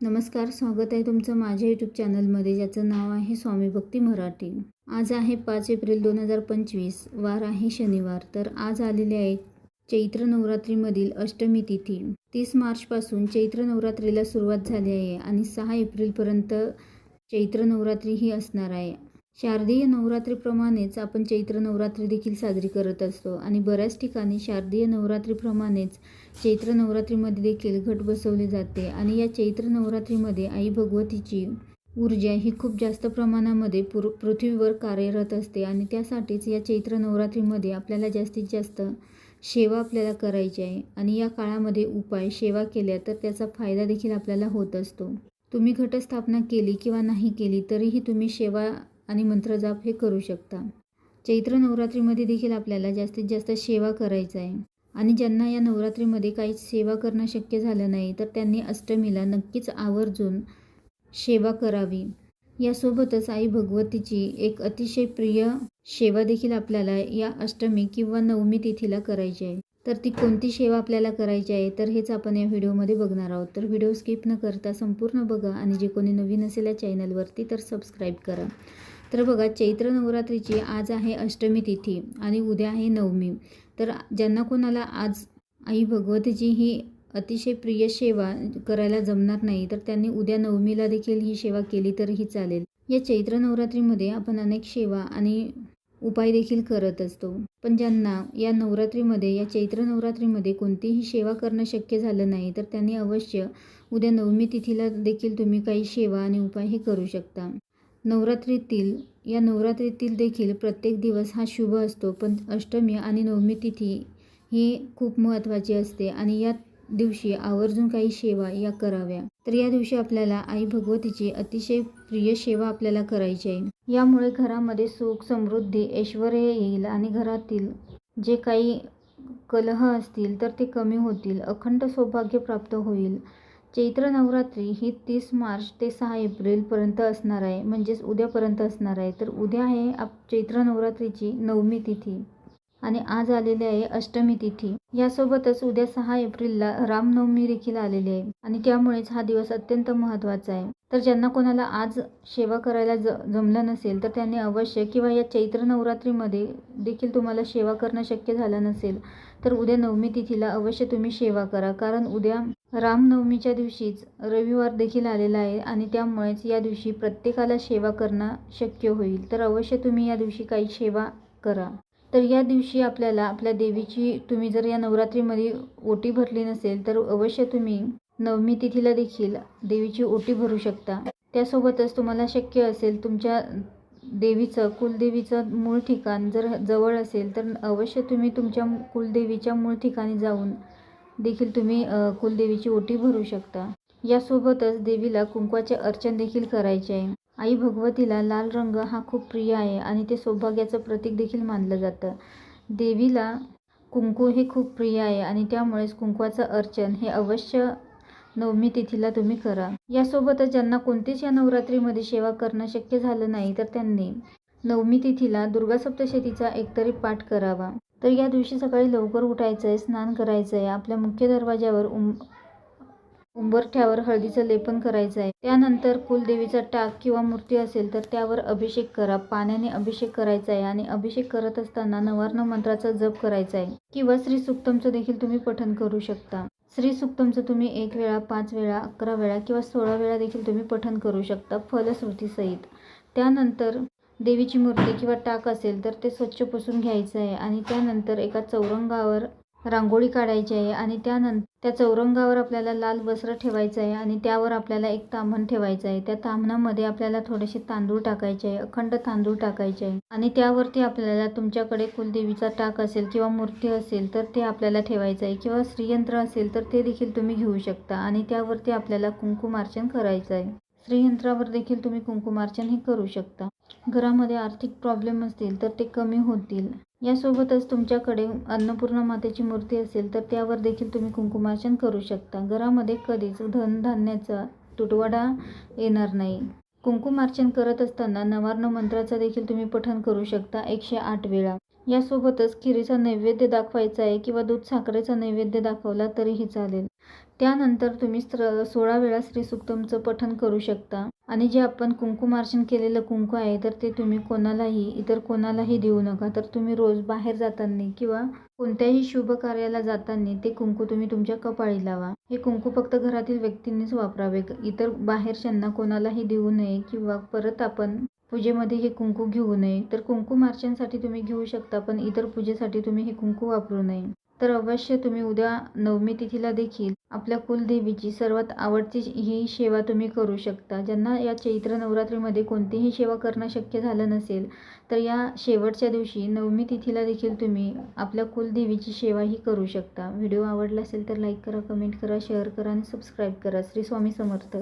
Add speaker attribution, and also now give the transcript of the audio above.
Speaker 1: नमस्कार स्वागत आहे तुमचं माझ्या यूट्यूब चॅनलमध्ये ज्याचं नाव आहे स्वामी भक्ती मराठी. आज आहे पाच एप्रिल दोन हजार पंचवीस वार आहे शनिवार तर आज आलेले आहे चैत्र नवरात्रीमधील अष्टमी तिथी. तीस मार्चपासून चैत्र नवरात्रीला सुरुवात झाली आहे आणि सहा एप्रिलपर्यंत चैत्र नवरात्री ही असणार आहे. शारदीय नवरात्रीप्रमाणेच आपण चैत्र नवरात्री देखील साजरी करत असतो. आणि बऱ्याच ठिकाणी शारदीय नवरात्रीप्रमाणेच चैत्र नवरात्रीमध्ये देखील घट बसवले जाते. आणि या चैत्र नवरात्रीमध्ये आई भगवतीची ऊर्जा ही खूप जास्त प्रमाणामध्ये पुर पृथ्वीवर कार्यरत असते. आणि त्यासाठीच या चैत्र नवरात्रीमध्ये आपल्याला जास्तीत जास्त सेवा आपल्याला करायची आहे. आणि या काळामध्ये उपाय सेवा केल्या तर त्याचा फायदा देखील आपल्याला होत असतो. तुम्ही घटस्थापना केली किंवा नाही केली तरीही तुम्ही सेवा आणि मंत्रजाप हे करू शकता. चैत्र नवरात्रीमध्ये देखील आपल्याला जास्तीत जास्त सेवा करायचा आहे. आणि ज्यांना या नवरात्रीमध्ये काहीच सेवा करणं शक्य झालं नाही तर त्यांनी अष्टमीला नक्कीच आवर्जून सेवा करावी. यासोबतच आई भगवतीची एक अतिशय प्रिय सेवा देखील आपल्याला या अष्टमी किंवा नवमी तिथीला करायची आहे. तर ती कोणती सेवा आपल्याला करायची आहे तर हेच आपण या व्हिडिओमध्ये बघणार आहोत. तर व्हिडिओ स्किप न करता संपूर्ण बघा आणि जे कोणी नवीन असेल या चॅनलवरती तर सबस्क्राईब करा. तर बघा चैत्र नवरात्रीची आज आहे अष्टमी तिथी आणि उद्या आहे नवमी. तर ज्यांना कोणाला आज आई भगवतीची ही अतिशय प्रिय सेवा करायला जमणार नाही तर त्यांनी उद्या नवमीला देखील ही सेवा केली तरीही चालेल. या चैत्र नवरात्रीमध्ये आपण अनेक सेवा आणि उपाय देखील करत असतो. पण ज्यांना या नवरात्रीमध्ये या चैत्र नवरात्रीमध्ये कोणतीही सेवा करणं शक्य झालं नाही तर त्यांनी अवश्य उद्या नवमी तिथीला देखील तुम्ही काही सेवा आणि उपाय हे करू शकता. नवरात्रीतील या नवरात्रीतील देखील प्रत्येक दिवस हा शुभ असतो पण अष्टमी आणि नवमी तिथी ही खूप महत्त्वाची असते आणि या दिवशी आवर्जून काही सेवा या कराव्या. तर या दिवशी आपल्याला आई भगवतीची अतिशय प्रिय सेवा आपल्याला करायची आहे. यामुळे घरामध्ये सुख समृद्धी ऐश्वर येईल आणि घरातील जे काही कलह असतील तर ते कमी होतील अखंड सौभाग्य प्राप्त होईल. चैत्र नवरात्री ही तीस मार्च ते सहा एप्रिलपर्यंत असणार आहे. म्हणजेच उद्यापर्यंत असणार आहे. तर उद्या आहे आप चैत्र नवरात्रीची नवमी तिथी. आणि आज आलेली आहे अष्टमी तिथी. यासोबतच उद्या सहा एप्रिलला रामनवमी देखील आलेली आहे आणि त्यामुळेच हा दिवस अत्यंत महत्त्वाचा आहे. तर ज्यांना कोणाला आज सेवा करायला ज जमलं नसेल तर त्यांनी अवश्य किंवा या चैत्र नवरात्रीमध्ये देखील तुम्हाला सेवा करणं शक्य झालं नसेल तर उद्या नवमी तिथीला अवश्य तुम्ही सेवा करा. कारण उद्या रामनवमीच्या दिवशीच रविवार देखील आलेला आहे आणि त्यामुळेच या दिवशी प्रत्येकाला सेवा करणं शक्य होईल. तर अवश्य तुम्ही या दिवशी काही सेवा करा. तर या दिवशी आपल्याला आपल्या देवीची तुम्ही जर या नवरात्रीमध्ये ओटी भरली नसेल तर अवश्य तुम्ही नवमी तिथीला देखील देवीची ओटी भरू शकता. त्यासोबतच तुम्हाला शक्य असेल तुमच्या देवीचं कुलदेवीचं मूळ ठिकाण जर जवळ असेल तर अवश्य तुम्ही तुमच्या कुलदेवीच्या मूळ ठिकाणी जाऊन देखील तुम्ही कुलदेवीची ओटी भरू शकता. यासोबतच देवीला कुंकवाचे अर्चन देखील करायचे आहे. आई भगवतीला लाल रंग हा खूप प्रिय आहे आणि ते सौभाग्याचं प्रतीक देखील मानलं जातं. देवीला कुंकू हे खूप प्रिय आहे आणि त्यामुळेच कुंकवाचं अर्चन हे अवश्य नवमी तिथीला तुम्ही करा. यासोबतच ज्यांना कोणतीच या नवरात्रीमध्ये सेवा करणं शक्य झालं नाही तर त्यांनी नवमी तिथीला दुर्गा सप्तशतीचा एकतरी पाठ करावा. तर या दिवशी सकाळी लवकर उठायचं आहे स्नान करायचं आहे आपल्या मुख्य दरवाज्यावर उम उंबरठ्यावर हळदीचं लेपन करायचं आहे. त्यानंतर कुलदेवीचा टाक किंवा मूर्ती असेल तर त्यावर अभिषेक करा. पाण्याने अभिषेक करायचा आहे आणि अभिषेक करत असताना नवार्ण मंत्राचा जप करायचा आहे. किंवा श्री सुक्तमचं देखील तुम्ही पठन करू शकता. श्री सुक्तमचं तुम्ही एक वेळा पाच वेळा अकरा वेळा किंवा सोळा वेळा देखील तुम्ही पठन करू शकता फलश्रुतीसहित त्यानंतर देवीची मूर्ती किंवा टाक असेल तर ते स्वच्छ पुसून घ्यायचं आहे आणि त्यानंतर एका चौरंगावर रांगोळी काढायची आहे आणि त्यानंतर त्या चौरंगावर आपल्याला लाल वस्त्र ठेवायचं आहे आणि त्यावर आपल्याला एक ताम्हण ठेवायचं आहे. त्या ताम्हणामध्ये आपल्याला थोडेसे तांदूळ टाकायचे आहे अखंड तांदूळ टाकायचे आहे. आणि त्यावरती आपल्याला तुमच्याकडे कुलदेवीचा टाक असेल किंवा मूर्ती असेल तर ते आपल्याला ठेवायचं आहे किंवा श्रीयंत्र असेल तर ते देखील तुम्ही घेऊ शकता आणि त्यावरती आपल्याला कुंकुमार्चन करायचं आहे. श्रीयंत्रावर देखील तुम्ही कुंकुमार्चन हे करू शकता. घरामध्ये आर्थिक प्रॉब्लेम असतील तर ते कमी होतील. यासोबतच तुमच्याकडे अन्नपूर्णा मातेची मूर्ती असेल तर त्यावर देखील तुम्ही कुंकुमार्चन करू शकता. घरामध्ये कधीच धनधान्याचा तुटवडा येणार नाही. कुंकुमार्चन करत असताना नवार्ण मंत्राचा देखील तुम्ही पठण करू शकता एकशे आठ वेळा. यासोबतच खिरीचा नैवेद्य दाखवायचा आहे किंवा दूध साखरेचा नैवेद्य दाखवला तरीही चालेल. त्यानंतर तुम्ही स्त्र सोळा वेळा श्रीसुक्तमचं पठण करू शकता. आणि जे आपण कुंकुमार्चन केलेलं कुंकू आहे तर ते तुम्ही कोणालाही इतर कोणालाही देऊ नका. तर तुम्ही रोज बाहेर जाताना किंवा कोणत्याही शुभ कार्याला जाताना ते कुंकू तुम्ही तुमच्या कपाळी लावा. हे कुंकू फक्त घरातील व्यक्तींनीच वापरावे. इतर बाहेरच्यांना कोणालाही देऊ नये किंवा परत आपण पूजेमध्ये हे कुंकू घेऊ नये. तर कुंकुमार्चनसाठी तुम्ही घेऊ शकता पण इतर पूजेसाठी तुम्ही हे कुंकू वापरू नये. तर अवश्य तुम्ही उद्या नवमी तिथीला देखील आपल्या कुलदेवीची सर्वात आवडती ही सेवा तुम्ही करू शकता. ज्यांना या चैत्र नवरात्रीमध्ये कोणतीही सेवा करणं शक्य झालं नसेल तर या शेवटच्या दिवशी नवमी तिथीला देखील तुम्ही आपल्या कुलदेवीची सेवाही करू शकता. व्हिडिओ आवडला असेल तर लाईक करा कमेंट करा शेअर करा आणि सबस्क्राईब करा. श्री स्वामी समर्थ.